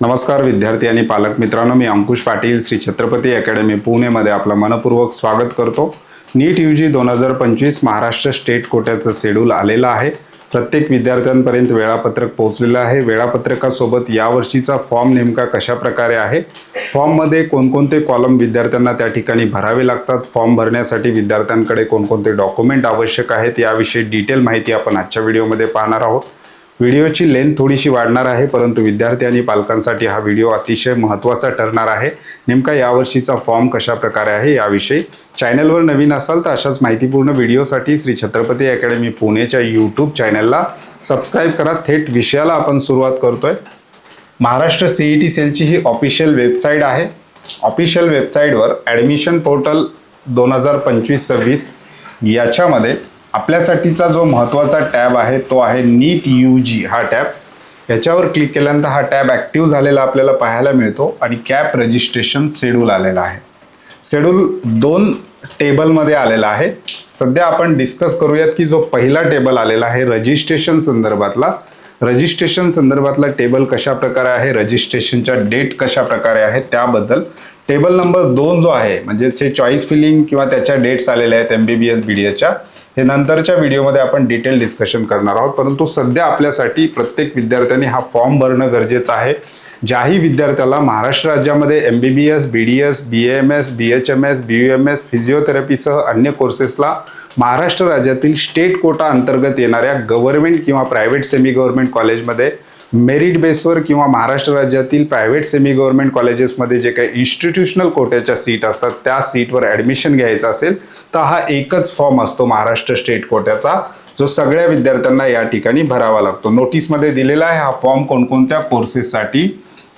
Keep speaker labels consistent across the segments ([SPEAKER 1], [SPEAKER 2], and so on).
[SPEAKER 1] नमस्कार विद्यार्थी आणि पालक मित्रांनो मी अंकुश पाटील श्री छत्रपती अकॅडमी पुणेमध्ये आपलं मनपूर्वक स्वागत करतो. नीट यू जी दोन हजार पंचवीस महाराष्ट्र स्टेट कोट्याचं शेड्यूल आलेलं आहे. प्रत्येक विद्यार्थ्यांपर्यंत वेळापत्रक पोहोचलेलं आहे. वेळापत्रकासोबत यावर्षीचा फॉर्म नेमका कशा प्रकारे आहे? फॉर्ममध्ये कोणकोणते कॉलम विद्यार्थ्यांना त्या ठिकाणी भरावे लागतात? फॉर्म भरण्यासाठी विद्यार्थ्यांकडे कोणकोणते डॉक्युमेंट आवश्यक आहेत? याविषयी डिटेल माहिती आपण आजच्या व्हिडिओमध्ये पाहणार आहोत. व्हिडिओची लेंथ थोडीशी वाढणार आहे परंतु विद्यार्थी आणि पालकांसाठी हा व्हिडिओ अतिशय महत्त्वाचा ठरणार आहे. नेमका यावर्षीचा फॉर्म कशा प्रकारे आहे याविषयी चॅनलवर नवीन असाल तर अशाच माहितीपूर्ण व्हिडिओसाठी श्री छत्रपती अकॅडमी पुणेच्या यूट्यूब चॅनलला सबस्क्राईब करा. थेट विषयाला आपण सुरुवात करतोय. महाराष्ट्र सी ई टी सेलची ही ऑफिशियल वेबसाईट आहे. ऑफिशियल वेबसाईटवर ॲडमिशन पोर्टल दोन हजार पंचवीस सव्वीस याच्यामध्ये आपल्यासाठीचा जो महत्त्वाचा टॅब आहे तो आहे नीट यू जी हा टॅब. याच्यावर क्लिक केल्यानंतर हा टॅब ॲक्टिव्ह झालेला आपल्याला पाहायला मिळतो आणि कॅप रजिस्ट्रेशन शेड्यूल आलेला आहे. शेड्यूल दोन टेबलमध्ये आलेला आहे. सध्या आपण डिस्कस करूयात की जो पहिला टेबल आलेला आहे रजिस्ट्रेशन संदर्भातला. रजिस्ट्रेशन संदर्भातला टेबल कशा प्रकारे आहे रजिस्ट्रेशनच्या डेट कशा प्रकारे आहे त्याबद्दल. टेबल नंबर दोन जो आहे म्हणजे से चॉईस फिलिंग किंवा त्याच्या डेट्स आलेल्या आहेत M B B S B D एच्या हे नंतरच्या व्हिडिओमध्ये आपण डिटेल डिस्कशन करणार आहोत. परंतु सध्या आपल्यासाठी प्रत्येक विद्यार्थ्यांनी हा फॉर्म भरणं गरजेचं आहे. ज्याही विद्यार्थ्याला महाराष्ट्र राज्यामध्ये M B B S B D S B M S B H M S B U M S फिजिओथेरपीसह अन्य कोर्सेसला महाराष्ट्र राज्यातील स्टेट कोटा अंतर्गत येणाऱ्या गव्हर्नमेंट किंवा प्रायव्हेट सेमी गव्हर्नमेंट कॉलेजमध्ये मेरिट बेसवर किंवा महाराष्ट्र राज्यातील प्रायव्हेट सेमी गव्हर्नमेंट कॉलेजेसमध्ये जे काही इन्स्टिट्यूशनल कोट्याच्या सीट असतात त्या सीटवर ॲडमिशन घ्यायचं असेल तर हा एकच फॉर्म असतो महाराष्ट्र स्टेट कोट्याचा जो सगळ्या विद्यार्थ्यांना या ठिकाणी भरावा लागतो. नोटीसमध्ये दिलेला आहे हा फॉर्म कोणकोणत्या कोर्सेससाठी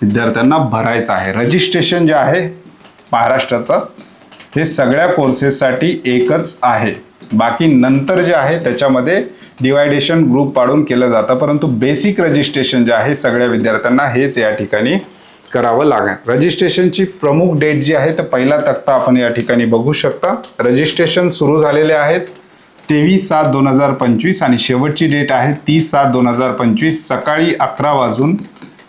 [SPEAKER 1] विद्यार्थ्यांना भरायचा आहे. रजिस्ट्रेशन जे आहे महाराष्ट्राचं हे सगळ्या कोर्सेससाठी एकच आहे. बाकी नंतर जे आहे त्याच्यामध्ये डिवायडेशन ग्रुप पाडून केलं जातं परंतु बेसिक रजिस्ट्रेशन जे आहे सगळ्या विद्यार्थ्यांना हेच या ठिकाणी करावं लागेल. रजिस्ट्रेशनची प्रमुख डेट जी आहे तर पहिला तक्ता आपण या ठिकाणी बघू शकता. रजिस्ट्रेशन सुरू झालेले आहेत तेवीस सात दोन हजार पंचवीस आणि शेवटची डेट आहे तीस सात दोन हजार पंचवीस सकाळी अकरा वाजून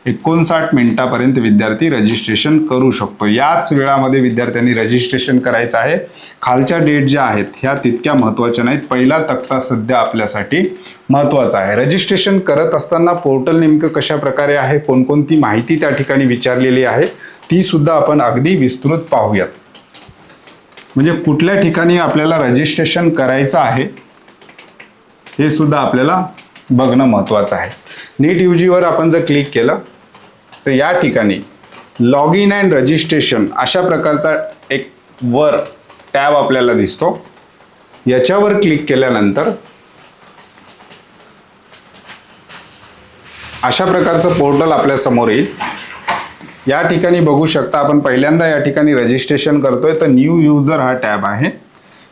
[SPEAKER 1] एकोणसाठ मिनिटापर्यंत विद्यार्थी रजिस्ट्रेशन करू शकतो. याच वेळामध्ये विद्यार्थ्यांनी रजिस्ट्रेशन करायचं आहे. खालच्या डेट ज्या आहेत ह्या तितक्या महत्त्वाच्या नाहीत. पहिला तक्ता सध्या आपल्यासाठी महत्त्वाचा आहे. रजिस्ट्रेशन करत असताना पोर्टल नेमकं कशा प्रकारे आहे? कोणकोणती माहिती त्या ठिकाणी विचारलेली आहे? ती सुद्धा आपण अगदी विस्तृत पाहूयात. म्हणजे कुठल्या ठिकाणी आपल्याला रजिस्ट्रेशन करायचं आहे हे सुद्धा आपल्याला बघणं महत्त्वाचं आहे. नीट यू जीवर आपण जर क्लिक केलं तर या ठिकाणी लॉग इन अँड रजिस्ट्रेशन अशा प्रकारचा एक वर टॅब आपल्याला दिसतो. याच्यावर क्लिक केल्यानंतर अशा प्रकारचं पोर्टल आपल्यासमोर येईल. या ठिकाणी बघू शकता आपण पहिल्यांदा या ठिकाणी रजिस्ट्रेशन करतोय तर न्यू युजर हा टॅब आहे.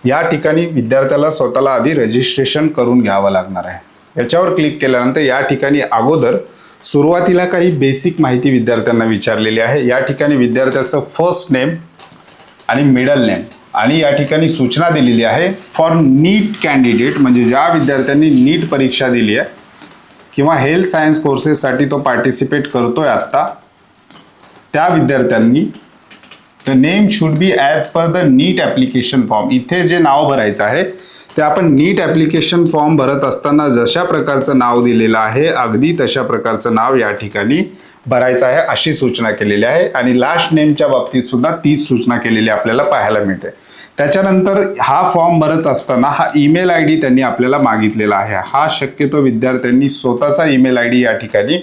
[SPEAKER 1] या ठिकाणी विद्यार्थ्याला स्वतःला आधी रजिस्ट्रेशन करून घ्यावं लागणार आहे. याच्यावर क्लिक केल्यानंतर या ठिकाणी अगोदर सुरुवातीला काही बेसिक माहिती विद्यार्थ्यांना विचारलेली आहे. या ठिकाणी विद्यार्थ्याचं फर्स्ट नेम आणि मिडल नेम आणि या ठिकाणी सूचना दिलेली आहे फॉर नीट कॅन्डिडेट म्हणजे ज्या विद्यार्थ्यांनी नीट परीक्षा दिली आहे किंवा हेल्थ सायन्स कोर्सेससाठी तो पार्टिसिपेट करतो आहे आत्ता त्या विद्यार्थ्यांनी the name should be as per the NEET application form इथे जे नाव भरायचं आहे ते आपण नीट ॲप्लिकेशन फॉर्म भरत असताना जशा प्रकारचं नाव दिलेलं आहे अगदी तशा प्रकारचं नाव या ठिकाणी भरायचं आहे अशी सूचना केलेली आहे. आणि लास्ट नेमच्या बाबतीत सुद्धा तीच सूचना केलेली आपल्याला पाहायला मिळते. त्याच्यानंतर हा फॉर्म भरत असताना हा ईमेल आय डी त्यांनी आपल्याला मागितलेला आहे. हा शक्यतो विद्यार्थ्यांनी स्वतःचा ईमेल आय डी या ठिकाणी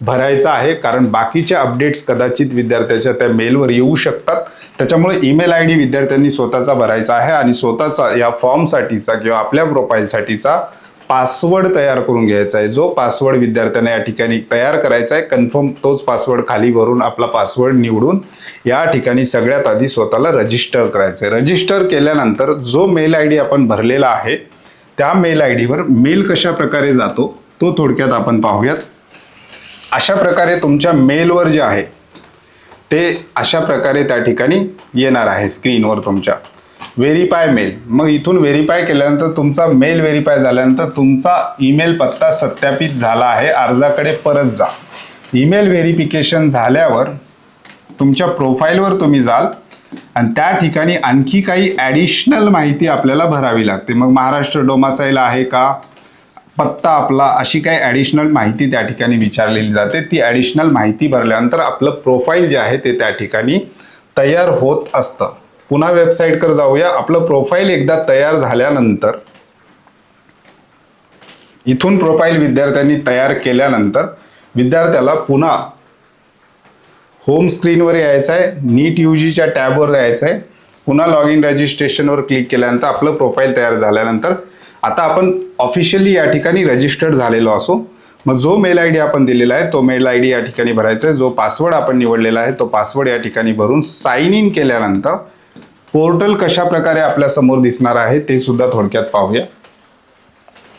[SPEAKER 1] भरायचा आहे कारण बाकीचे अपडेट्स कदाचित विद्यार्थ्याच्या त्या मेलवर येऊ शकतात. त्याच्यामुळे ईमेल आय डी विद्यार्थ्यांनी स्वतःचा भरायचा आहे आणि स्वतःचा या फॉर्मसाठीचा किंवा आपल्या प्रोफाईलसाठीचा पासवर्ड तयार करून घ्यायचा आहे. जो पासवर्ड विद्यार्थ्यांना या ठिकाणी तयार करायचा आहे कन्फर्म तोच पासवर्ड खाली भरून आपला पासवर्ड निवडून या ठिकाणी सगळ्यात आधी स्वतःला रजिस्टर करायचं आहे. रजिस्टर केल्यानंतर जो मेल आय डी आपण भरलेला आहे त्या मेल आय डीवर मेल कशा प्रकारे जातो तो थोडक्यात आपण पाहूयात. अशा प्रकारे तुमच्या मेलवर जे आहे ते अशा प्रकारे त्या ठिकाणी येणार आहे स्क्रीनवर तुमच्या. व्हेरीफाय मेल मग इथून व्हेरीफाय केल्यानंतर तुमचा मेल व्हेरीफाय झाल्यानंतर तुमचा ईमेल पत्ता सत्यापित झाला आहे अर्जाकडे परत जा. ईमेल व्हेरिफिकेशन झाल्यावर तुमच्या प्रोफाईलवर तुम्ही जाल आणि त्या ठिकाणी आणखी काही ॲडिशनल माहिती आपल्याला भरावी लागते. मग महाराष्ट्र डोमासाईल आहे का? पत्ता आपला अशी काही ॲडिशनल माहिती त्या ठिकाणी विचारलेली जाते. ती ॲडिशनल माहिती भरल्यानंतर आपलं प्रोफाईल जे आहे ते त्या ठिकाणी तयार होत असतं. पुन्हा वेबसाईटकडे जाऊया. आपलं प्रोफाईल एकदा तयार झाल्यानंतर इथून प्रोफाईल विद्यार्थ्यांनी तयार केल्यानंतर विद्यार्थ्याला पुन्हा होम स्क्रीनवर यायचं आहे. नीट यू जीच्या टॅबवर यायचं आहे. पुन्हा लॉग इन रजिस्ट्रेशनवर क्लिक केल्यानंतर आपलं प्रोफाईल तयार झाल्यानंतर आता आपण ऑफिशियली या ठिकाणी रजिस्टर्ड झालेलो असो. मग जो मेल आय डी आपण दिलेला आहे तो मेल आय डी या ठिकाणी भरायचा आहे. जो पासवर्ड आपण निवडलेला आहे तो पासवर्ड या ठिकाणी भरून साईन इन केल्यानंतर पोर्टल कशा प्रकारे आपल्यासमोर दिसणार आहे ते सुद्धा थोडक्यात पाहूया.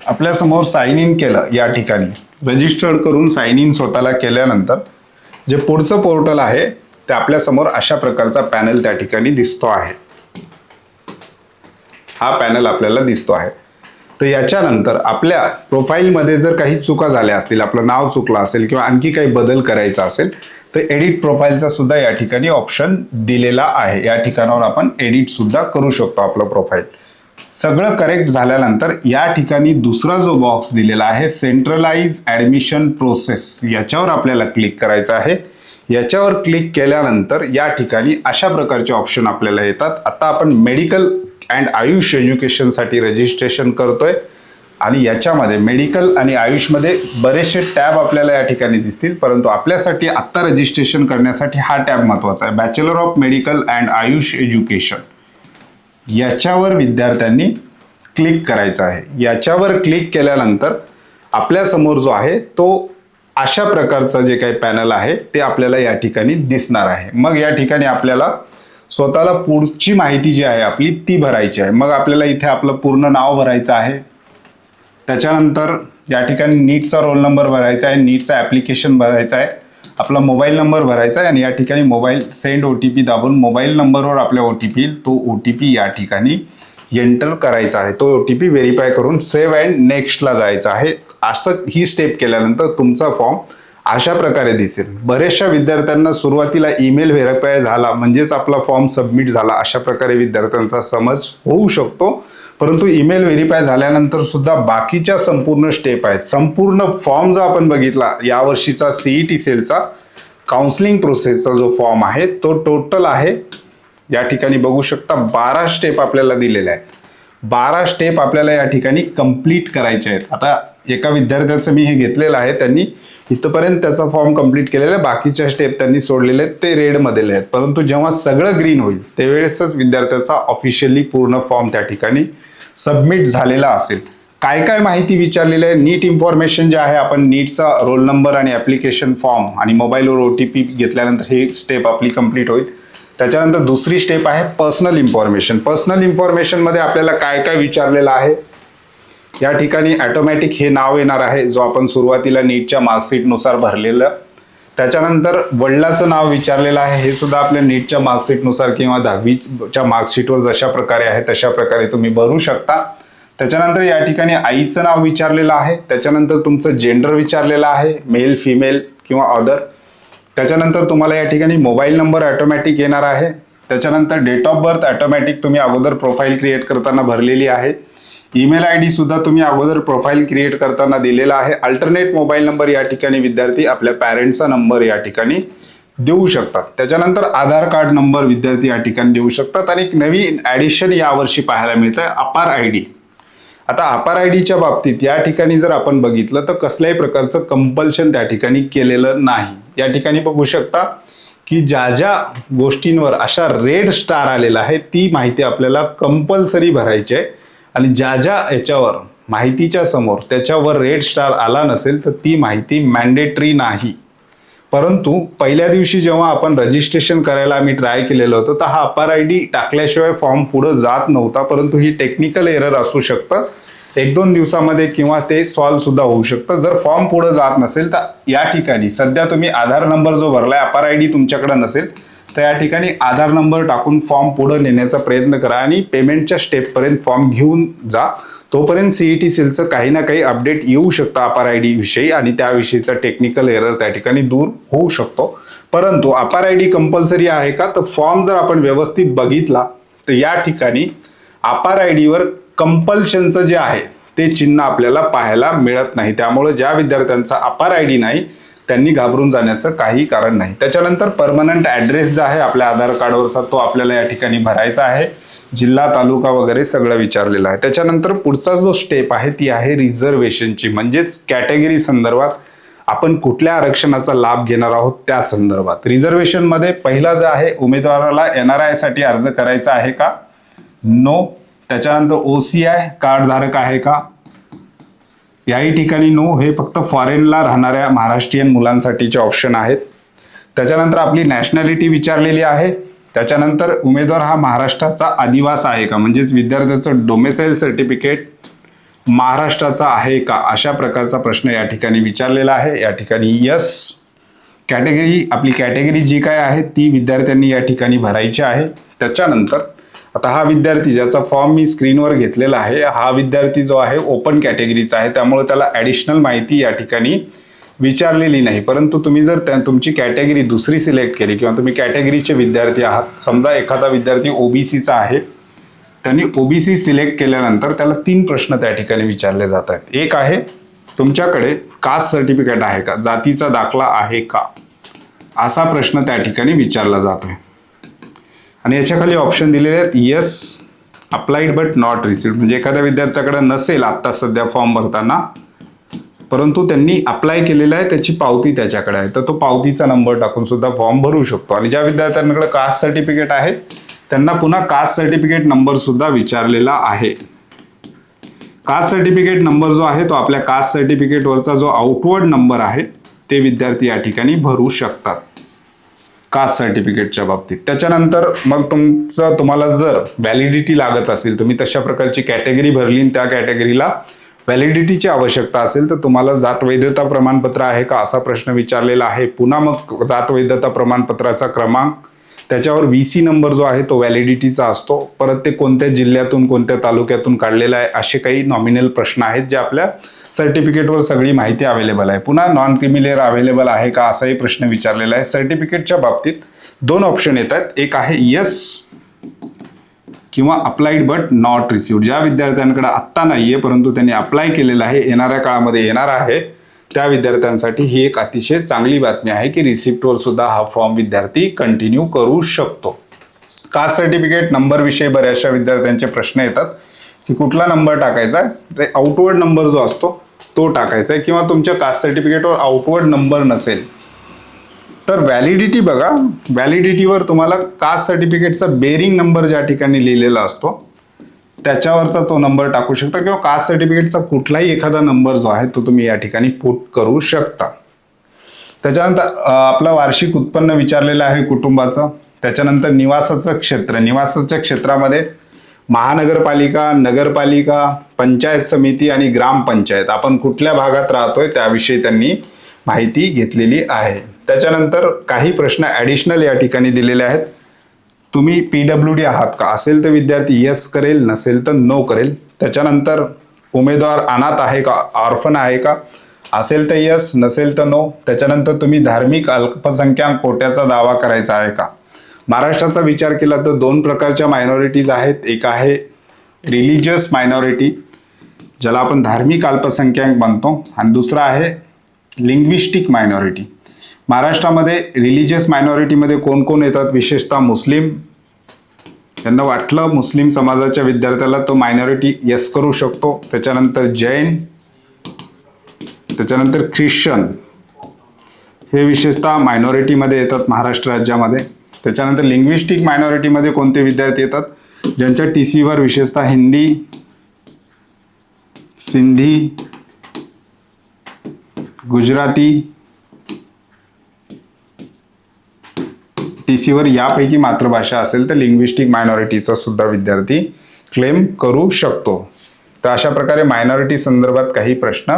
[SPEAKER 1] आपल्यासमोर इन केलं या ठिकाणी. रजिस्टर्ड करून साईन इन स्वतःला केल्यानंतर जे पुढचं पोर्टल आहे ते आपल्यासमोर अशा प्रकारचा पॅनल त्या ठिकाणी दिसतो आहे. हा पॅनल आपल्याला दिसतो आहे. तर याच्यानंतर आपल्या प्रोफाईलमध्ये जर काही चुका झाल्या असतील आपलं नाव चुकलं असेल किंवा आणखी काही बदल करायचा असेल तर एडिट प्रोफाईलचा सुद्धा या ठिकाणी ऑप्शन दिलेला आहे. या ठिकाणावर आपण एडिट सुद्धा करू शकतो आपलं प्रोफाईल सगळं करेक्ट झाल्यानंतर या ठिकाणी दुसरा जो बॉक्स दिलेला आहे सेंट्रलाइज ॲडमिशन प्रोसेस याच्यावर आपल्याला क्लिक करायचं आहे. याच्यावर क्लिक केल्यानंतर या ठिकाणी अशा प्रकारचे ऑप्शन आपल्याला येतात. आता आपण मेडिकल अँड आयुष एज्युकेशनसाठी रजिस्ट्रेशन करतोय. आणि याच्यामध्ये मेडिकल आणि आयुषमध्ये बरेचसे टॅब आपल्याला या ठिकाणी दिसतील परंतु आपल्यासाठी आत्ता रजिस्ट्रेशन करण्यासाठी हा टॅब महत्त्वाचा आहे. Bachelor of medical and AYUSH education याच्यावर विद्यार्थ्यांनी क्लिक करायचं आहे. याच्यावर क्लिक केल्यानंतर आपल्यासमोर जो आहे तो अशा प्रकारचं जे काही पॅनल आहे ते आपल्याला या ठिकाणी दिसणार आहे. मग या ठिकाणी आपल्याला स्वतःला पुढची माहिती जी आहे आपली ती भरायची आहे. मग आपल्याला इथे आपलं पूर्ण नाव भरायचं आहे. त्याच्यानंतर या ठिकाणी नीटचा रोल नंबर भरायचा आहे नीटचा ॲप्लिकेशन भरायचा आहे आपला मोबाईल नंबर भरायचा आहे आणि या ठिकाणी mobile send O T P दाबून मोबाईल नंबरवर आपल्या ओ टी पी येईल. तो ओ टी पी या ठिकाणी एंटर करायचा आहे. तो ओ टी पी व्हेरीफाय करून सेव्ह अँड नेक्स्टला जायचं आहे. असं ही स्टेप केल्यानंतर तुमचा फॉर्म अशा प्रकारे दिसेल. बऱ्याचशा विद्यार्थ्यांना सुरुवातीला ईमेल व्हेरीफाय झाला म्हणजेच आपला फॉर्म सबमिट झाला अशा प्रकारे विद्यार्थ्यांचा समज होऊ शकतो. परंतु ईमेल व्हेरीफाय झाल्यानंतर सुद्धा बाकीच्या संपूर्ण स्टेप आहेत. संपूर्ण फॉर्म जर आपण बघितला यावर्षीचा सीई टी सेलचा काउन्सिलिंग प्रोसेसचा जो फॉर्म आहे तो टोटल आहे. या ठिकाणी बघू शकता बारा स्टेप आपल्याला दिलेल्या आहेत. बारा स्टेप आपल्याला या ठिकाणी कंप्लीट करायचे आहेत. आता एका विद्यार्थ्याचं मी हे घेतलेलं आहे त्यांनी इथपर्यंत त्याचा फॉर्म कंप्लीट केलेला आहे. बाकीच्या स्टेप त्यांनी सोडलेले आहेत ते रेडमध्ये आहेत. परंतु जेव्हा सगळं ग्रीन होईल त्यावेळेसच विद्यार्थ्याचा ऑफिशियली पूर्ण फॉर्म त्या ठिकाणी सबमिट झालेला असेल. काय काय माहिती विचारलेली आहे? नीट इन्फॉर्मेशन जे आहे आपण नीटचा रोल नंबर आणि ॲप्लिकेशन फॉर्म आणि मोबाईलवर ओ टी पी घेतल्यानंतर ही स्टेप आपली कंप्लीट होईल. त्याच्यानंतर दुसरी स्टेप आहे पर्सनल इन्फॉर्मेशन पर्सनल इन्फॉर्मेशनमध्ये आपल्याला काय काय विचारलेलं आहे? या ठिकाणी ॲटोमॅटिक हे नाव येणार आहे जो आपण सुरुवातीला नीटच्या मार्कशीटनुसार भरलेलं. त्याच्यानंतर वडिलाचं नाव विचारलेलं आहे हे सुद्धा आपल्या नीटच्या मार्कशीटनुसार किंवा दहावीच्या मार्कशीटवर जशा प्रकारे आहे तशा प्रकारे तुम्ही भरू शकता. त्याच्यानंतर या ठिकाणी आईचं नाव विचारलेलं आहे त्याच्यानंतर तुमचं जेंडर विचारलेलं आहे मेल फिमेल किंवा अदर त्याच्यानंतर तुम्हाला या ठिकाणी मोबाईल नंबर ॲटोमॅटिक येणार आहे. त्याच्यानंतर डेट ऑफ बर्थ ॲटोमॅटिक तुम्ही अगोदर प्रोफाईल क्रिएट करताना भरलेली आहे. ईमेल आय डी सुद्धा तुम्ही अगोदर प्रोफाईल क्रिएट करताना दिलेला आहे. अल्टरनेट मोबाईल नंबर या ठिकाणी विद्यार्थी आपल्या पॅरेंट्सचा नंबर या ठिकाणी देऊ शकतात. त्याच्यानंतर आधार कार्ड नंबर विद्यार्थी या ठिकाणी देऊ शकतात. आणि एक नवीन ॲडिशन यावर्षी पाहायला मिळतं आहे अपार आय डी आता अपार आय डीच्या बाबतीत या ठिकाणी जर आपण बघितलं तर कसल्याही प्रकारचं कंपल्शन त्या ठिकाणी केलेलं नाही. या ठिकाणी बघू शकता की ज्या ज्या गोष्टींवर अशा रेड स्टार आलेला आहे ती माहिती आपल्याला कंपल्सरी भरायची आहे. आणि ज्या ज्या याच्यावर माहितीच्या समोर त्याच्यावर रेड स्टार आला नसेल तर ती माहिती मॅन्डेटरी नाही. परंतु पहिल्या दिवशी जेव्हा आपण रजिस्ट्रेशन करायला आम्ही ट्राय केलेलं होतं तर हा अपार आय डी टाकल्याशिवाय फॉर्म पुढं जात नव्हता परंतु ही टेक्निकल एरर असू शकतं. एक दोन दिवसामध्ये किंवा ते सॉल्व्ह सुद्धा होऊ शकतं. जर फॉर्म पुढं जात नसेल तर या ठिकाणी सध्या तुम्ही आधार नंबर जो भरलाय अपार आय डी तुमच्याकडे नसेल तर या ठिकाणी आधार नंबर टाकून फॉर्म पुढं नेण्याचा प्रयत्न करा आणि पेमेंटच्या स्टेपपर्यंत फॉर्म घेऊन जा. तोपर्यंत सीई टी सेलचं काही ना काही अपडेट येऊ शकतं अपार आय डी विषयी आणि त्याविषयीचा टेक्निकल एरर त्या ठिकाणी दूर होऊ शकतो. परंतु अपार आय डी कंपल्सरी आहे का? तर फॉर्म जर आपण व्यवस्थित बघितला तर या ठिकाणी अपार आय डीवर कंपल्शनचं जे आहे ते चिन्ह आपल्याला पाहायला मिळत नाही. त्यामुळे ज्या विद्यार्थ्यांचा अपार आय डी नाही त्यांनी घाबरून जाण्याचं काही कारण नाही. त्याच्यानंतर परमनंट ॲड्रेस जो आहे आपल्या आधार कार्डवरचा तो आपल्याला या ठिकाणी भरायचा आहे. जिल्हा तालुका वगैरे सगळं विचारलेलं आहे. त्याच्यानंतर पुढचा जो स्टेप आहे ती आहे रिझर्वेशनची म्हणजेच कॅटेगरी संदर्भात आपण कुठल्या आरक्षणाचा लाभ घेणार आहोत त्या संदर्भात. रिझर्वेशनमध्ये पहिला जो आहे उमेदवाराला एन आर आयसाठी अर्ज करायचा आहे का? नो त्याच्यानंतर ओ सी आय कार्डधारक आहे का? याही ठिकाणी नो हे फक्त फॉरेनला राहणाऱ्या महाराष्ट्रीयन मुलांसाठीचे ऑप्शन आहेत. त्याच्यानंतर आपली नॅशनॅलिटी विचारलेली आहे. त्याच्यानंतर उमेदवार हा महाराष्ट्राचा आदिवास आहे का? म्हणजेच विद्यार्थ्याचं डोमेसाईल सर्टिफिकेट महाराष्ट्राचा आहे का? अशा प्रकारचा प्रश्न या ठिकाणी विचारलेला आहे. या ठिकाणी यस कॅटेगरी आपली कॅटेगरी जी काय आहे ती विद्यार्थ्यांनी या ठिकाणी भरायची आहे. त्याच्यानंतर आता हा विद्यार्थी ज्याचा फॉर्म मी स्क्रीनवर घेतलेला आहे हा विद्यार्थी जो आहे ओपन कॅटेगरीचा आहे त्यामुळे त्याला ॲडिशनल माहिती या ठिकाणी विचारलेली नाही. परंतु तुम्ही जर त्या तुमची कॅटेगरी दुसरी सिलेक्ट केली किंवा तुम्ही कॅटेगरीचे विद्यार्थी आहात समजा एखादा विद्यार्थी ओबीसीचा आहे त्यांनी ओबीसी सिलेक्ट केल्यानंतर त्याला तीन प्रश्न त्या ठिकाणी विचारले जात आहेत. एक आहे तुमच्याकडे कास्ट सर्टिफिकेट आहे का? जातीचा दाखला आहे का? असा प्रश्न त्या ठिकाणी विचारला जातोय. आणि याच्या खाली ऑप्शन दिलेले आहेत yes applied but not received म्हणजे एखाद्या विद्यार्थ्याकडे नसेल आत्ता सध्या फॉर्म भरताना परंतु त्यांनी अप्लाय केलेला आहे त्याची पावती त्याच्याकडे आहे. तर तो पावतीचा नंबर टाकून सुद्धा फॉर्म भरू शकतो. आणि ज्या विद्यार्थ्यांकडे कास्ट सर्टिफिकेट आहे त्यांना पुन्हा कास्ट सर्टिफिकेट नंबर सुद्धा विचारलेला आहे. कास्ट सर्टिफिकेट नंबर जो आहे तो आपल्या कास्ट सर्टिफिकेटवरचा जो आउटवर्ड नंबर आहे ते विद्यार्थी या ठिकाणी भरू शकतात. कास्ट सर्टिफिकेटच्या बाबतीत. त्याच्यानंतर मग तुमचं तुम्हाला जर व्हॅलिडिटी लागत असेल तुम्ही तशा प्रकारची कॅटेगरी भरली त्या कॅटेगरीला व्हॅलिडिटीची आवश्यकता असेल तर तुम्हाला जात वैधता प्रमाणपत्र आहे का असा प्रश्न विचारलेला आहे. पुन्हा मग जात वैधता प्रमाणपत्राचा क्रमांक त्याच्यावर व्ही सी नंबर जो आहे तो व्हॅलिडिटीचा असतो. परत ते कोणत्या जिल्ह्यातून कोणत्या तालुक्यातून काढलेला आहे असे काही नॉमिनल प्रश्न आहेत जे आपल्या सर्टिफिकेटवर सगळी माहिती अवेलेबल आहे. पुन्हा नॉन क्रिमिलेअर अवेलेबल आहे का असाही प्रश्न विचारलेला आहे. सर्टिफिकेटच्या बाबतीत दोन ऑप्शन येतात एक आहे यस किंवा अप्लाइड बट नॉट रिसिव्ड ज्या विद्यार्थ्यांकडे आत्ता नाहीये परंतु त्यांनी अप्लाय केलेलं आहे येणाऱ्या काळामध्ये येणार आहे त्या विद्यार्थ्यांसाठी ही एक अतिशय चांगली बातमी आहे की रिसिप्टवर सुद्धा हा फॉर्म विद्यार्थी कंटिन्यू करू शकतो. कास्ट सर्टिफिकेट नंबर विषयी बऱ्याचशा विद्यार्थ्यांचे प्रश्न येतात की कुठला नंबर टाकायचा ते आउटवर्ड नंबर जो असतो तो टाकायचा आहे किंवा तुमच्या कास्ट सर्टिफिकेटवर आउटवर्ड नंबर नसेल. तर व्हॅलिडिटी बघा. व्हॅलिडिटीवर तुम्हाला कास्ट सर्टिफिकेटचा बेरिंग नंबर ज्या ठिकाणी लिहिलेला असतो त्याच्यावरचा तो नंबर टाकू शकता किंवा कास्ट सर्टिफिकेटचा कुठलाही एखादा नंबर जो आहे तो तुम्ही या ठिकाणी पुट करू शकता. त्याच्यानंतर आपलं वार्षिक उत्पन्न विचारलेलं आहे कुटुंबाचं. त्याच्यानंतर निवासाचं क्षेत्र. निवासाच्या क्षेत्रामध्ये महानगरपालिका नगरपालिका पंचायत समिती आणि ग्रामपंचायत. आपण कुठल्या भागात राहतोय त्याविषयी त्यांनी माहिती घेतलेली आहे. त्याच्यानंतर काही प्रश्न ॲडिशनल या ठिकाणी दिलेले आहेत. तुम्ही पी डब्ल्यू डी आहात का? असेल तर विद्यार्थी यस करेल नसेल तर नो करेल. त्याच्यानंतर उमेदवार अनाथ आहे का? ऑर्फन आहे का? असेल तर यस नसेल तर नो त्याच्यानंतर तुम्ही धार्मिक अल्पसंख्याक कोट्याचा दावा करायचा आहे का? महाराष्ट्राचा विचार केला तर दोन प्रकारच्या मायनॉरिटीज आहेत. एक आहे रिलिजियस मायनॉरिटी ज्याला आपण धार्मिक अल्पसंख्याक म्हणतो. आणि दुसरा आहे लिंग्विस्टिक मायनॉरिटी महाराष्ट्रामध्ये रिलिजियस मायनॉरिटीमध्ये कोण कोण येतात? विशेषतः मुस्लिम. त्यांना वाटलं मुस्लिम समाजाच्या विद्यार्थ्याला तो मायनॉरिटी यस करू शकतो. त्याच्यानंतर जैन त्याच्यानंतर ख्रिश्चन हे विशेषतः मायनॉरिटीमध्ये येतात महाराष्ट्र राज्यामध्ये. त्याच्यानंतर लिंग्विस्टिक मायनॉरिटीमध्ये कोणते विद्यार्थी येतात? ज्यांच्या टी सीवर विशेषतः हिंदी सिंधी गुजराती टी सीवर यापैकी मातृभाषा असेल तर लिंग्विस्टिक मायनॉरिटीचा सुद्धा विद्यार्थी क्लेम करू शकतो. तर अशा प्रकारे मायनॉरिटी संदर्भात काही प्रश्न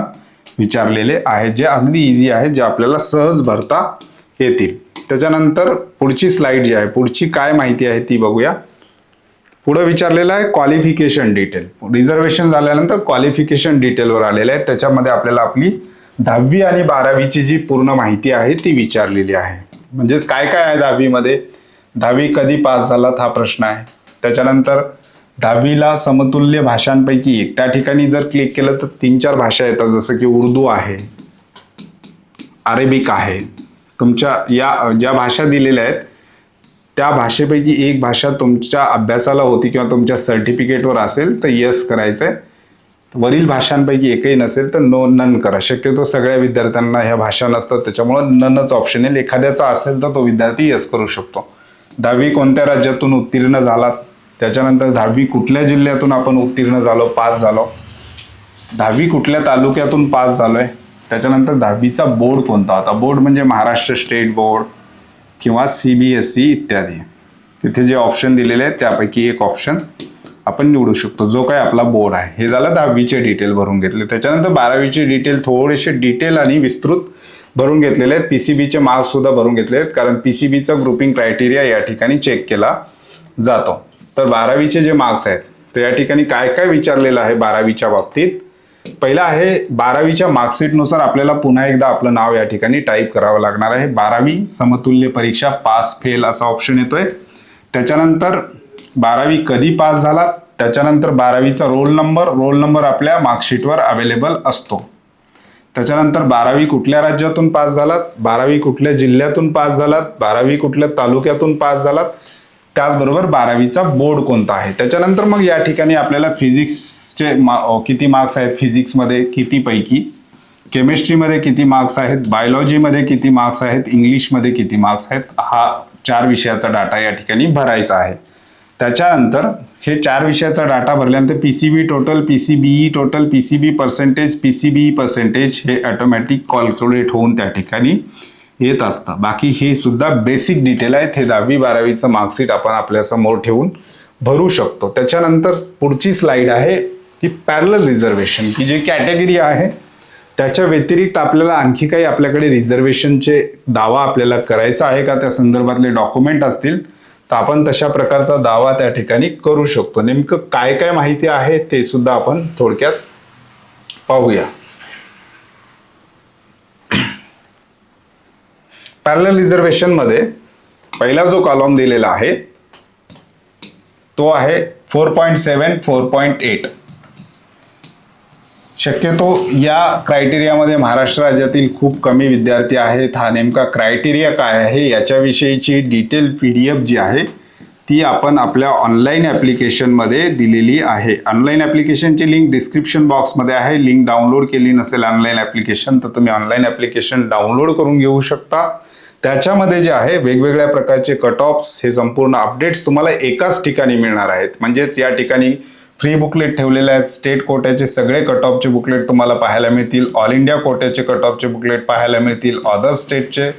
[SPEAKER 1] विचारलेले आहेत जे अगदी इझी आहेत जे आपल्याला सहज भरता येतील. त्याच्यानंतर पुढची स्लाईड जी आहे पुढची काय माहिती आहे ती बघूया. पुढं विचारलेलं आहे क्वालिफिकेशन डिटेल रिझर्वेशन झाल्यानंतर क्वालिफिकेशन डिटेलवर आलेलं आहे. त्याच्यामध्ये आपल्याला आपली दहावी आणि बारावीची जी पूर्ण माहिती आहे ती विचारलेली आहे. म्हणजेच काय काय आहे दहावीमध्ये? दहावी कधी पास झालात हा प्रश्न आहे. त्याच्यानंतर दहावीला समतुल्य भाषांपैकी एक त्या ठिकाणी जर क्लिक केलं तर तीन चार भाषा येतात जसं की उर्दू आहे अरेबिक आहे. तुमच्या या ज्या भाषा दिलेल्या आहेत त्या भाषेपैकी एक भाषा तुमच्या अभ्यासाला होती किंवा तुमच्या सर्टिफिकेटवर असेल तर यस करायचं आहे वरील भाषांपैकी एकही नसेल तर नो नन करा. शक्यतो सगळ्या विद्यार्थ्यांना ह्या भाषा नसतात त्याच्यामुळं ननच ऑप्शन येईल एखाद्याचा असेल तर तो विद्यार्थी यस करू शकतो. दहावी कोणत्या राज्यातून उत्तीर्ण झालात त्याच्यानंतर दहावी कुठल्या जिल्ह्यातून आपण उत्तीर्ण झालो पास झालो? दहावी कुठल्या तालुक्यातून पास झालो आहे त्याच्यानंतर दहावीचा बोर्ड कोणता होता? बोर्ड म्हणजे महाराष्ट्र स्टेट बोर्ड किंवा सी बी एस सी इत्यादी. तिथे जे ऑप्शन दिलेले आहेत त्यापैकी एक ऑप्शन आपण निवडू शकतो. जो काय आपला बोर्ड आहे. हे झालं दहावीचे डिटेल भरून घेतले. त्याच्यानंतर बारावीचे डिटेल थोडेसे डिटेल आणि विस्तृत भरून घेतलेले आहेत. पी सी बीचे मार्क्स सुद्धा भरून घेतले आहेत. कारण पी सी बीचा ग्रुपिंग क्रायटेरिया या ठिकाणी चेक केला जातो. तर बारावीचे जे मार्क्स आहेत तर या ठिकाणी काय काय विचारलेलं आहे बारावीच्या बाबतीत? पहिला आहे बारावीच्या मार्कशीटनुसार आपल्याला पुन्हा एकदा आपलं नाव या ठिकाणी टाईप करावं लागणार आहे. बारावी समतुल्य परीक्षा पास फेल असा ऑप्शन येतोय. त्याच्यानंतर बारावी कधी पास झाला त्याच्यानंतर बारावीचा रोल नंबर रोल नंबर आपल्या मार्कशीटवर अवेलेबल असतो. त्याच्यानंतर बारावी कुठल्या राज्यातून पास झालात? बारावी कुठल्या जिल्ह्यातून पास झालात? बारावी कुठल्या तालुक्यातून पास झालात? त्याचबरोबर बारावीचा बोर्ड कोणता आहे? त्याच्यानंतर मग या ठिकाणी आपल्याला फिजिक्सचे मा किती मार्क्स आहेत फिजिक्समध्ये कितीपैकी केमिस्ट्रीमध्ये किती मार्क्स आहेत? बायोलॉजीमध्ये किती मार्क्स आहेत? इंग्लिशमध्ये किती मार्क्स आहेत? हा चार विषयाचा डाटा या ठिकाणी भरायचा आहे. त्याच्यानंतर हे चार विषयाचा डाटा भरल्यानंतर P C B total P C B total P C B percentage P C B percentage हे ऑटोमॅटिक कॉल्क्युलेट होऊन त्या ठिकाणी येत असतं. बाकी हे सुद्धा बेसिक डिटेल आहेत. हे दहावी बारावीचं मार्कशीट आपण आपल्यासमोर ठेवून भरू शकतो. त्याच्यानंतर पुढची स्लाइड आहे की पॅरल रिझर्वेशन की जी कॅटेगरी आहे त्याच्या व्यतिरिक्त आपल्याला आणखी काही आपल्याकडे रिझर्वेशनचे दावा आपल्याला करायचा आहे का? त्या संदर्भातले डॉक्युमेंट असतील. तर आपण तशा प्रकारचा दावा त्या ठिकाणी करू शकतो. नेमकं काय काय माहिती आहे ते सुद्धा आपण थोडक्यात पाहूया. पॅरल रिझर्वेशनमध्ये पहिला जो कॉलम दिलेला आहे तो आहे four point seven four point eight शक्यतो या क्रायटेरियामध्ये महाराष्ट्र राज्यातील खूप कमी विद्यार्थी आहेत. हा नेमका क्रायटेरिया काय आहे? याच्याविषयीची डिटेल पी डी एफ जी आहे ती आपण आपल्या ऑनलाईन ॲप्लिकेशनमध्ये दिलेली आहे. ऑनलाईन ॲप्लिकेशनची लिंक डिस्क्रिप्शन बॉक्समध्ये आहे. लिंक डाउनलोड केली नसेल ऑनलाईन ॲप्लिकेशन तर तुम्ही ऑनलाईन ॲप्लिकेशन डाउनलोड करून घेऊ शकता. त्याच्यामध्ये जे आहे वेगवेगळ्या प्रकारचे कट ऑफ्स हे संपूर्ण अपडेट्स तुम्हाला एकाच ठिकाणी मिळणार आहेत. म्हणजेच या ठिकाणी फ्री बुकलेट ठेवलेले आहेत. स्टेट कोट्याचे सगळे कट ऑफचे बुकलेट तुम्हाला पाहायला मिळतील. ऑल इंडिया कोट्याचे कट ऑफचे बुकलेट पाहायला मिळतील. अदर स्टेटचे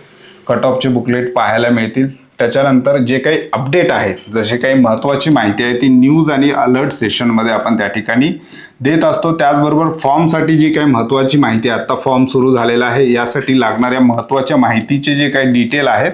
[SPEAKER 1] कट ऑफचे बुकलेट पाहायला मिळतील. त्याच्यानंतर जे काही अपडेट आहेत जसे काही महत्त्वाची माहिती आहे ती न्यूज आणि अलर्ट सेशनमध्ये आपण त्या ठिकाणी देत असतो. त्याचबरोबर फॉर्मसाठी जी काही महत्त्वाची माहिती आहे आत्ता फॉर्म सुरू झालेला आहे. यासाठी लागणाऱ्या महत्त्वाच्या माहितीचे जे काही डिटेल आहेत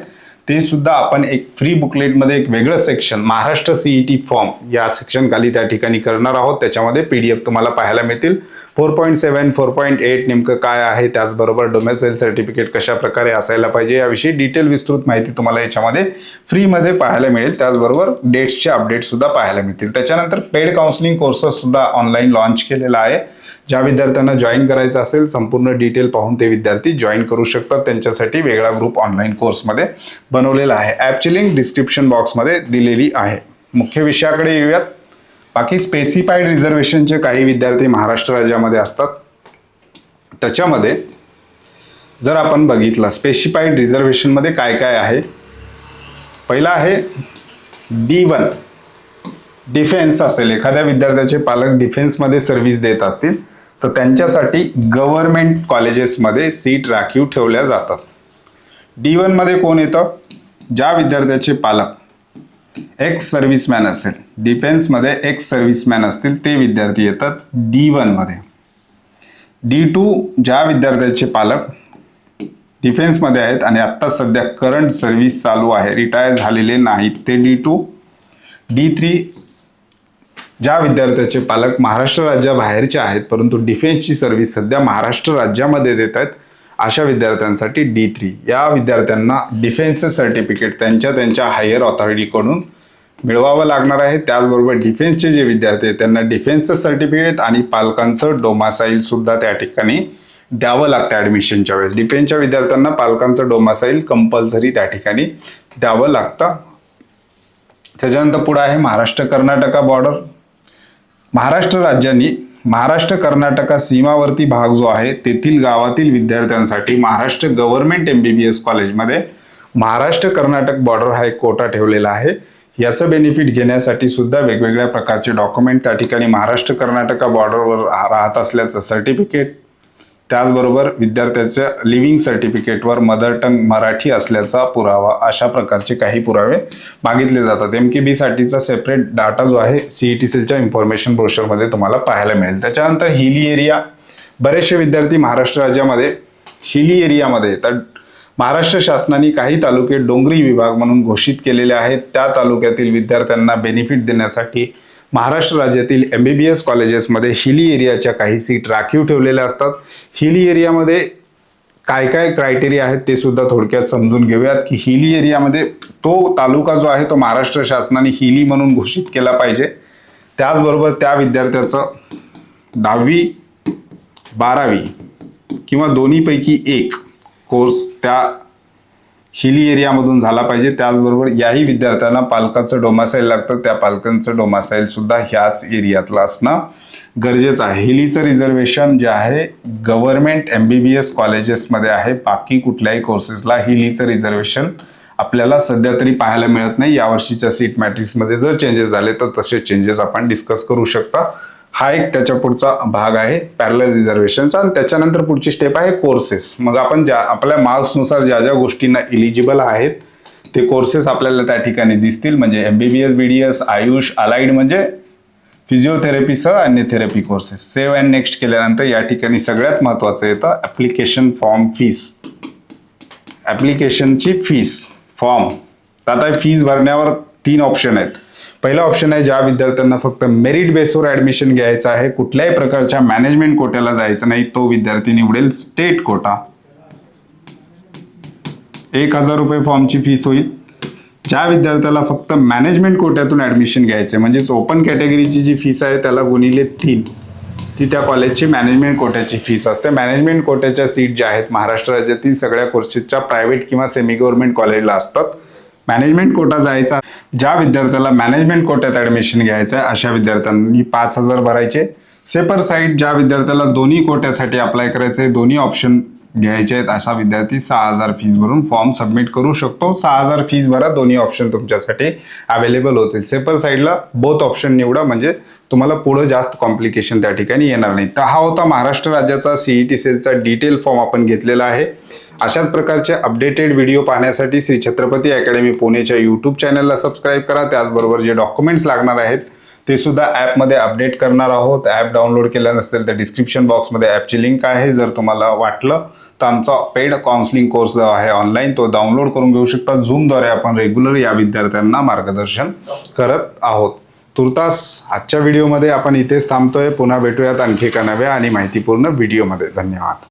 [SPEAKER 1] ते सुद्धा आपण एक फ्री बुकलेटमध्ये एक वेगळं सेक्शन महाराष्ट्र सीईटी फॉर्म या सेक्शन खाली त्या ठिकाणी करणार आहोत. त्याच्यामध्ये पी डी एफ तुम्हाला पाहायला मिळतील. Four point seven four point eight नेमकं काय आहे त्याचबरोबर डोमेसाईल सर्टिफिकेट कशा प्रकारे असायला पाहिजे याविषयी डिटेल विस्तृत माहिती तुम्हाला याच्यामध्ये फ्रीमध्ये पाहायला मिळेल. त्याचबरोबर डेट्सचे अपडेट सुद्धा पाहायला मिळतील. त्याच्यानंतर पेड काउन्सिलिंग कोर्सेस सुद्धा ऑनलाईन लॉन्च केलेला आहे. ज्या विद्यार्थ्यांना जॉईन करायचं असेल संपूर्ण डिटेल पाहून ते विद्यार्थी जॉईन करू शकतात. त्यांच्यासाठी वेगळा ग्रुप ऑनलाईन कोर्समध्ये बनवलेला आहे. ॲपची लिंक डिस्क्रिप्शन बॉक्समध्ये दिलेली आहे. मुख्य विषयाकडे येऊयात. बाकी स्पेसिफाईड रिझर्वेशनचे काही विद्यार्थी महाराष्ट्र राज्यामध्ये असतात. त्याच्यामध्ये जर आपण बघितलं स्पेसिफाईड रिझर्वेशनमध्ये काय काय आहे? पहिला आहे डी वन डिफेन्स असेल. एखाद्या विद्यार्थ्याचे पालक डिफेन्समध्ये सर्व्हिस देत असतील. तर त्यांच्यासाठी गव्हर्मेंट कॉलेजेसमध्ये सीट राखीव ठेवल्या जातात. डी वनमध्ये कोण येतं? ज्या विद्यार्थ्याचे पालक एक्स सर्व्हिसमॅन असेल डिफेन्समध्ये एक्स सर्व्हिसमॅन असतील ते विद्यार्थी येतात डी वनमध्ये डी टू ज्या विद्यार्थ्याचे पालक डिफेन्समध्ये आहेत आणि आत्ता सध्या करंट सर्व्हिस चालू आहे रिटायर झालेले नाहीत ते डी टू डी थ्री ज्या विद्यार्थ्याचे पालक महाराष्ट्र राज्याबाहेरचे आहेत परंतु डिफेन्सची सर्व्हिस सध्या महाराष्ट्र राज्यामध्ये देत आहेत अशा विद्यार्थ्यांसाठी डी थ्री या विद्यार्थ्यांना डिफेन्सचं सर्टिफिकेट त्यांच्या त्यांच्या हायर ऑथॉरिटीकडून मिळवावं लागणार आहे. त्याचबरोबर डिफेन्सचे जे विद्यार्थी आहेत त्यांना डिफेन्सचं सर्टिफिकेट आणि पालकांचं डोमासाईल सुद्धा त्या ठिकाणी द्यावं लागतं ॲडमिशनच्या वेळेस. डिफेन्सच्या विद्यार्थ्यांना पालकांचं डोमासाईल कंपल्सरी त्या ठिकाणी द्यावं लागतं. त्याच्यानंतर पुढं आहे महाराष्ट्र कर्नाटका बॉर्डर महाराष्ट्र राज्यांनी महाराष्ट्र कर्नाटका सीमावर्ती भाग जो आहे तेथील गावातील विद्यार्थ्यांसाठी Maharashtra government M B B S कॉलेजमध्ये महाराष्ट्र कर्नाटक बॉर्डर हा एक कोटा ठेवलेला आहे. याचं बेनिफिट घेण्यासाठी सुद्धा वेगवेगळ्या प्रकारचे डॉक्युमेंट त्या ठिकाणी महाराष्ट्र कर्नाटका बॉर्डरवर राहत असल्याचं सर्टिफिकेट त्याचबरोबर विद्यार्थ्याच्या लिव्हिंग सर्टिफिकेटवर मदर टंग मराठी असल्याचा पुरावा अशा प्रकारचे काही पुरावे मागितले जातात. एम के बीसाठीचा सेपरेट डाटा जो आहे सी ई टी सीच्या इन्फॉर्मेशन ब्रोशरमध्ये तुम्हाला पाहायला मिळेल. त्याच्यानंतर हिली एरिया बरेचसे विद्यार्थी महाराष्ट्र राज्यामध्ये हिली एरियामध्ये तर महाराष्ट्र शासनाने काही तालुके डोंगरी विभाग म्हणून घोषित केलेले आहेत. त्या तालुक्यातील विद्यार्थ्यांना बेनिफिट देण्यासाठी महाराष्ट्र राज्यातील एम बी बी एस कॉलेजेसमध्ये हिली एरियाच्या काही सीट राखीव ठेवलेल्या असतात. हिली एरियामध्ये काय काय क्रायटेरिया आहेत ते सुद्धा थोडक्यात समजून घेऊयात की हिली एरियामध्ये तो तालुका जो आहे तो महाराष्ट्र शासनाने हिली म्हणून घोषित केला पाहिजे. त्याचबरोबर त्या विद्यार्थ्याचं दहावी बारावी किंवा दोन्हीपैकी एक कोर्स त्या हिली एरियामधून झाला पाहिजे. त्याचबरोबर याही विद्यार्थ्यांना पालकाचं डोमासाईल लागतं. त्या पालकांचं डोमासाईल सुद्धा ह्याच एरियातलं असणं गरजेचं आहे. हिलीचं रिझर्वेशन जे आहे government M B B S कॉलेजेसमध्ये आहे. बाकी कुठल्याही कोर्सेसला हिलीचं रिझर्वेशन आपल्याला सध्या तरी पाहायला मिळत नाही. यावर्षीच्या सीट मॅट्रिक्समध्ये जर चेंजेस झाले तर तसे चेंजेस आपण डिस्कस करू शकता. हा एक त्याच्या पुढचा भाग आहे पॅरल रिझर्वेशनचा आणि त्याच्यानंतर पुढची स्टेप आहे कोर्सेस मग आपण ज्या आपल्या मार्क्सनुसार ज्या ज्या गोष्टींना इलिजिबल आहेत ते कोर्सेस आपल्याला त्या ठिकाणी दिसतील. म्हणजे M B B S B D S Ayush allied म्हणजे फिजिओथेरपीसह अन्य therapy courses save and next केल्यानंतर या ठिकाणी सगळ्यात महत्त्वाचं येतं ॲप्लिकेशन फॉर्म फीस ॲप्लिकेशनची फीस फॉर्म तर आता फीज भरण्यावर तीन ऑप्शन आहेत. पहिला ऑप्शन आहे ज्या विद्यार्थ्यांना फक्त मेरिट बेसवर ॲडमिशन घ्यायचं आहे कुठल्याही प्रकारच्या मॅनेजमेंट कोट्याला जायचं नाही तो विद्यार्थी निवडेल स्टेट कोटा एक हजार रुपये फॉर्मची फीस होईल. ज्या विद्यार्थ्याला फक्त मॅनेजमेंट कोट्यातून ॲडमिशन घ्यायचे म्हणजेच ओपन कॅटेगरीची जी फीस आहे त्याला गुणिले तीन. ती त्या कॉलेजची मॅनेजमेंट कोट्याची फीस असते. मॅनेजमेंट कोट्याच्या सीट ज्या आहेत महाराष्ट्र राज्यातील सगळ्या कोर्सेसच्या प्रायव्हेट किंवा सेमी गव्हर्नमेंट कॉलेजला असतात. मॅनेजमेंट कोटा जायचा ज्या विद्यार्थ्याला मॅनेजमेंट कोट्यात ॲडमिशन घ्यायचं आहे अशा विद्यार्थ्यांनी पाच हजार भरायचे. सेपर साईट ज्या विद्यार्थ्याला दोन्ही कोट्यासाठी अप्लाय करायचे आहे दोन्ही ऑप्शन घ्यायचे आहेत अशा विद्यार्थी सहा हजार फीज भरून फॉर्म सबमिट करू शकतो. सहा हजार फीज भरा दोन्ही ऑप्शन तुमच्यासाठी अवेलेबल होतील. सेपर साईडला बोथ ऑप्शन निवडा म्हणजे तुम्हाला पुढं जास्त कॉम्प्लिकेशन त्या ठिकाणी येणार नाही. तर हा होता महाराष्ट्र राज्याचा सीईटी सेलचा डिटेल फॉर्म आपण घेतलेला आहे. अशाच प्रकारचे अपडेटेड व्हिडिओ पाहण्यासाठी श्री छत्रपती अकॅडमी पुणेच्या यूट्यूब चॅनलला सबस्क्राईब करा. त्याचबरोबर जे डॉक्युमेंट्स लागणार आहेत ते सुद्धा ॲपमध्ये अपडेट करणार आहोत. ॲप डाउनलोड केलं नसेल तर डिस्क्रिप्शन बॉक्समध्ये ॲपची लिंक आहे. जर तुम्हाला वाटलं तर आमचा पेड काउन्सिलिंग कोर्स जो आहे ऑनलाईन तो डाउनलोड करून घेऊ शकता. झूमद्वारे आपण रेग्युलर या विद्यार्थ्यांना मार्गदर्शन करत आहोत. तुर्तास आजच्या व्हिडिओमध्ये आपण इथेच थांबतोय. पुन्हा भेटूयात आणखी एका नव्या आणि माहितीपूर्ण व्हिडिओमध्ये धन्यवाद.